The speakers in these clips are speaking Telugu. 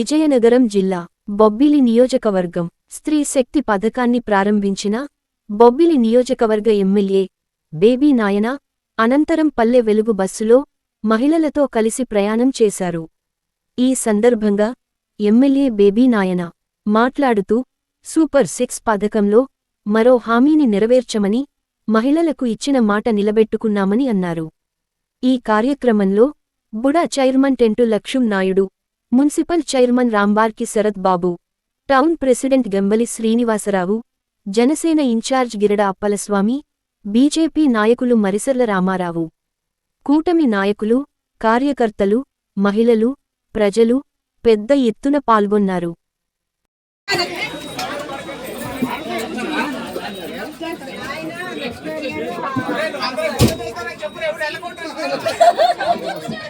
విజయనగరం జిల్లా బొబ్బిలి నియోజకవర్గం స్త్రీ శక్తి పథకాన్ని ప్రారంభించిన బొబ్బిలి నియోజకవర్గ ఎమ్మెల్యే బేబీ నాయన అనంతరం పల్లె వెలుగు బస్సులో మహిళలతో కలిసి ప్రయాణం చేశారు. ఈ సందర్భంగా ఎమ్మెల్యే బేబీ నాయన మాట్లాడుతూ సూపర్ సిక్స్ పథకంలో మరో హామీని నెరవేర్చమని మహిళలకు ఇచ్చిన మాట నిలబెట్టుకున్నామని అన్నారు. ఈ కార్యక్రమంలో BUDA chairman Tentu Lakshman Naidu municipal chairman Rambarki Sarath Babu town president Gambali Srinivasarao Janasena incharge Girada Appalaswamy BJP నాయకులు మరిసర్ల రామారావు. కూటమి నాయకులు కార్యకర్తలు మహిళలు ప్రజలు పెద్ద ఎత్తున పాల్గొన్నారు.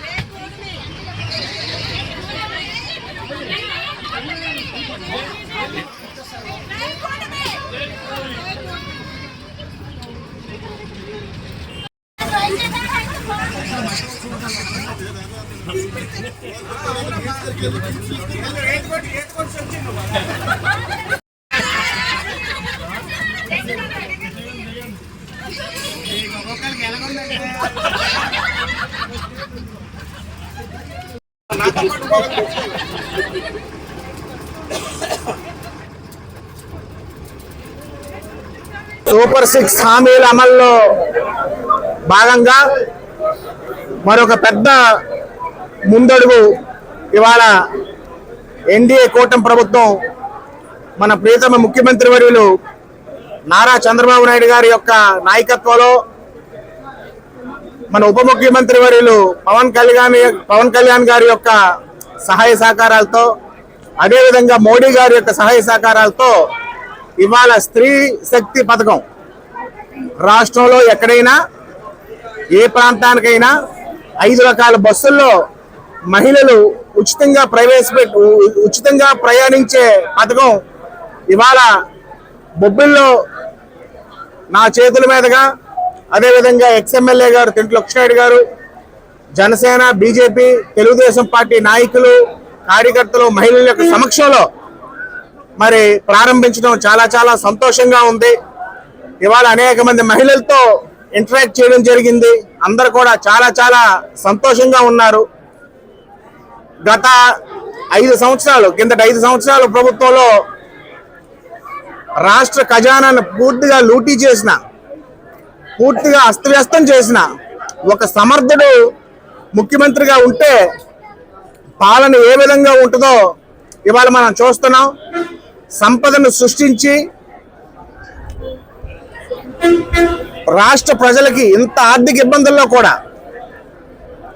సూపర్ సిక్స్ హామీల అమల్లో భాగంగా మరొక పెద్ద ముందడుగు ఇవాళ ఎన్డీఏ కూటమి ప్రభుత్వం మన ప్రియతమ ముఖ్యమంత్రి వర్యులు నారా చంద్రబాబు నాయుడు గారి యొక్క నాయకత్వంలో మన ఉప ముఖ్యమంత్రి వర్యులు పవన్ కళ్యాణ్ పవన్ కళ్యాణ్ గారి యొక్క సహాయ సహకారాలతో అదేవిధంగా మోడీ గారి యొక్క సహాయ సహకారాలతో ఇవాళ స్త్రీ శక్తి పథకం రాష్ట్రంలో ఎక్కడైనా ఏ ప్రాంతానికైనా ఐదు రకాల బస్సుల్లో మహిళలు ఉచితంగా ప్రవేశపెట్టు ఉచితంగా ప్రయాణించే పథకం ఇవాళ బొబ్బిల్లో నా చేతుల మీదుగా అదేవిధంగా ఎక్స్ఎమ్మెల్యే గారు తింటి లక్ష్మణాయుడు గారు జనసేన బీజేపీ తెలుగుదేశం పార్టీ నాయకులు కార్యకర్తలు మహిళల యొక్క సమక్షంలో మరి ప్రారంభించడం చాలా చాలా సంతోషంగా ఉంది. ఇవాళ అనేక మంది మహిళలతో ఇంటరాక్ట్ చేయడం జరిగింది. అందరు కూడా చాలా చాలా సంతోషంగా ఉన్నారు. గత ఐదు సంవత్సరాలు కిందట ఐదు సంవత్సరాలు ప్రభుత్వంలో రాష్ట్ర ఖజానాను పూర్తిగా లూటీ చేసిన పూర్తిగా అస్తవ్యస్తం చేసిన ఒక సమర్థుడు ముఖ్యమంత్రిగా ఉంటే పాలన ఏ విధంగా ఉంటుందో ఇవాళ మనం చూస్తున్నాం. సంపదను సృష్టించి రాష్ట్ర ప్రజలకి ఇంత ఆర్థిక ఇబ్బందుల్లో కూడా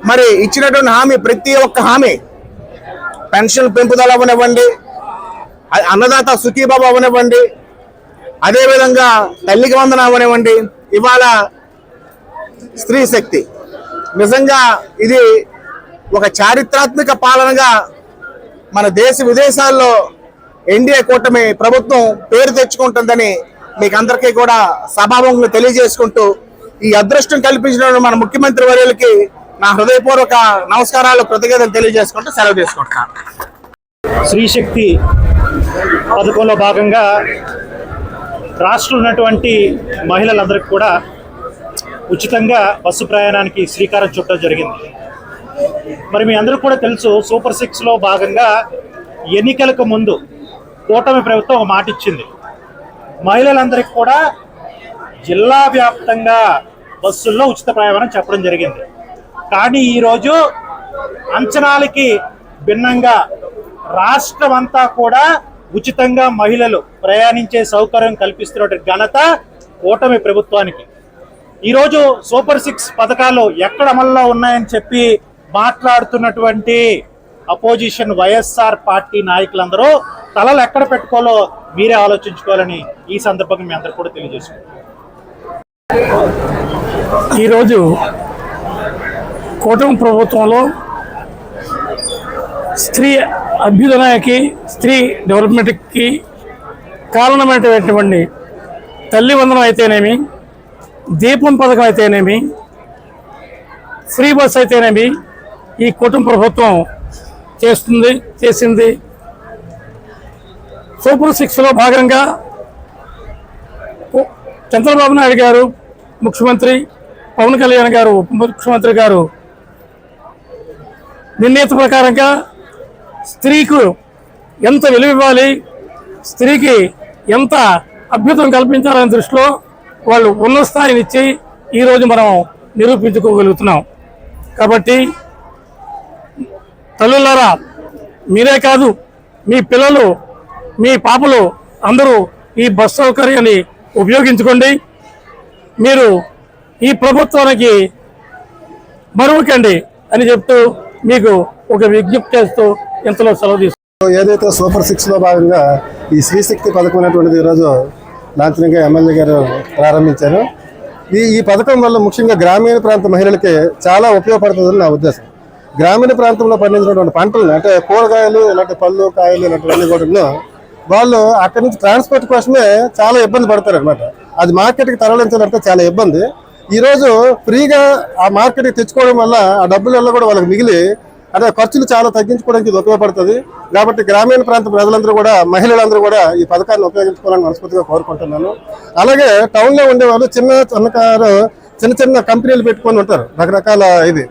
మరి ఇచ్చినటువంటి హామీ ప్రతి ఒక్క హామీ పెన్షన్ పెంపుదల అవనివ్వండి అన్నదాత సుఖీబాబు అవనివ్వండి అదేవిధంగా తల్లికి వందన అవనివ్వండి. ఇవాళ స్త్రీ శక్తి. నిజంగా ఇది ఒక చారిత్రాత్మక పాలనగా మన దేశ విదేశాల్లో ఎన్డీఏ కూటమి ప్రభుత్వం పేరు తెచ్చుకుంటుందని మీకు అందరికీ కూడా సభాభంగా తెలియజేసుకుంటూ ఈ అదృష్టం కల్పించిన మన ముఖ్యమంత్రి వర్యులకి నా హృదయపూర్వక నమస్కారాలు కృతజ్ఞతలు తెలియజేసుకుంటూ సెలవు తీసుకుంటున్నాను శ్రీశక్తి పథకంలో భాగంగా రాష్ట్రంలో ఉన్నటువంటి మహిళలందరికీ కూడా ఉచితంగా బస్సు ప్రయాణానికి శ్రీకారం చుట్టడం జరిగింది. మరి మీ అందరికీ కూడా తెలుసు సూపర్ సిక్స్లో భాగంగా ఎన్నికలకు ముందు కూటమి ప్రభుత్వం ఒక మాట ఇచ్చింది. మహిళలందరికీ కూడా జిల్లా వ్యాప్తంగా బస్సుల్లో ఉచిత ప్రయాణం చెప్పడం జరిగింది. కానీ ఈరోజు అంచనాలకి భిన్నంగా రాష్ట్రం అంతా కూడా ఉచితంగా మహిళలు ప్రయాణించే సౌకర్యం కల్పిస్తున్న ఘనత కూటమి ప్రభుత్వానికి. ఈరోజు సూపర్ సిక్స్ పథకాలు ఎక్కడ అమల్లో ఉన్నాయని చెప్పి మాట్లాడుతున్నటువంటి అపోజిషన్ వైఎస్ఆర్ పార్టీ నాయకులందరూ తలలు ఎక్కడ పెట్టుకోవాలో మీరే ఆలోచించుకోవాలని ఈ సందర్భంగా మీ అందరు కూడా తెలియజేసుకుంటారు ఈరోజు కూటమి ప్రభుత్వంలో స్త్రీ అభ్యుదయానికి స్త్రీ డెవలప్మెంట్కి కారణమైనటువంటి తల్లి వందనం అయితేనేమి దీపం పథకం అయితేనేమి ఫ్రీ బస్ అయితేనేమి ఈ కుటుంబ ప్రభుత్వం చేస్తుంది చేసింది. సూపర్ సిక్స్లో భాగంగా చంద్రబాబు నాయుడు గారు ముఖ్యమంత్రి పవన్ కళ్యాణ్ గారు ఉప ముఖ్యమంత్రి గారు నిర్ణీత ప్రకారంగా స్త్రీకు ఎంత విలువ ఇవ్వాలి స్త్రీకి ఎంత అభ్యుతం కల్పించాలనే దృష్టిలో వాళ్ళు ఉన్న స్థాయిని ఇచ్చి ఈరోజు మనం నిరూపించుకోగలుగుతున్నాం. కాబట్టి తల్లులారా మీరే కాదు మీ పిల్లలు మీ పాపలు అందరూ ఈ బస్ సౌకర్యాన్ని ఉపయోగించుకోండి. మీరు ఈ ప్రభుత్వానికి మరువకండి అని చెప్తూ మీకు ఒక విజ్ఞప్తి చేస్తూ ఇంతలో సెలవు తీసుకుంటాను ఏదైతే సూపర్ సిక్స్లో భాగంగా ఈ శ్రీశక్తి పథకం అనేటువంటిది ఈరోజు లాంఛనంగా ఎమ్మెల్యే గారు ప్రారంభించారు. ఈ ఈ పథకం వల్ల ముఖ్యంగా గ్రామీణ ప్రాంత మహిళలకి చాలా ఉపయోగపడుతుందని నా ఉద్దేశం. గ్రామీణ ప్రాంతంలో పండించినటువంటి పంటలు అంటే కూరగాయలు ఇలాంటి పళ్ళు కాయలు ఇలాంటివన్నీ కూడా వాళ్ళు అక్కడి నుంచి ట్రాన్స్పోర్ట్ కోసమే చాలా ఇబ్బంది పడతారు అనమాట అది మార్కెట్కి తరలించాలంటే చాలా ఇబ్బంది. ఈ రోజు ఫ్రీగా ఆ మార్కెట్కి తెచ్చుకోవడం వల్ల ఆ డబ్బులలో కూడా వాళ్ళకి మిగిలి అదే ఖర్చులు చాలా తగ్గించుకోవడానికి ఇది ఉపయోగపడుతుంది. కాబట్టి గ్రామీణ ప్రాంత ప్రజలందరూ కూడా మహిళలందరూ కూడా ఈ పథకాన్ని ఉపయోగించుకోవాలని మనస్ఫూర్తిగా కోరుకుంటున్నాను. అలాగే టౌన్లో ఉండేవాళ్ళు చిన్న చిన్నకారు చిన్న చిన్న కంపెనీలు పెట్టుకొని ఉంటారు. రకరకాల ఇది.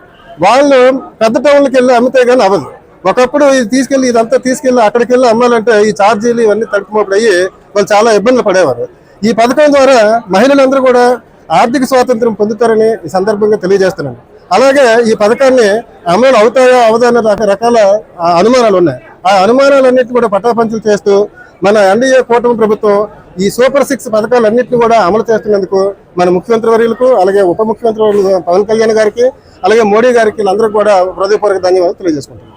వాళ్ళు పెద్ద టౌన్లకు వెళ్ళి అమ్మితే కానీ అవ్వదు. ఒకప్పుడు ఇది తీసుకెళ్ళి ఇదంతా తీసుకెళ్ళి అక్కడికి వెళ్ళి అమ్మాలంటే ఈ ఛార్జీలు ఇవన్నీ తడుపుమప్పుడు అయ్యి వాళ్ళు చాలా ఇబ్బందులు పడేవారు. ఈ పథకం ద్వారా మహిళలందరూ కూడా ఆర్థిక స్వాతంత్రం పొందుతారని ఈ సందర్భంగా తెలియజేస్తున్నాను. అలాగే ఈ పథకాన్ని అమలు అవుతాయో అవదాన రకరకాల ఆ, అనుమానాలు ఉన్నాయి. ఆ అనుమానాలన్నింటినీ కూడా పటాపంచలు చేస్తూ మన ఎన్డీఏ కూటమి ప్రభుత్వం ఈ సూపర్ సిక్స్ పథకాలన్నింటినీ కూడా అమలు చేస్తున్నందుకు మన ముఖ్యమంత్రి వర్యులకు అలాగే ఉప ముఖ్యమంత్రి పవన్ కళ్యాణ్ గారికి అలాగే మోడీ గారికి అందరూ కూడా హృదయపూర్వక ధన్యవాదాలు తెలియజేసుకుంటున్నాను.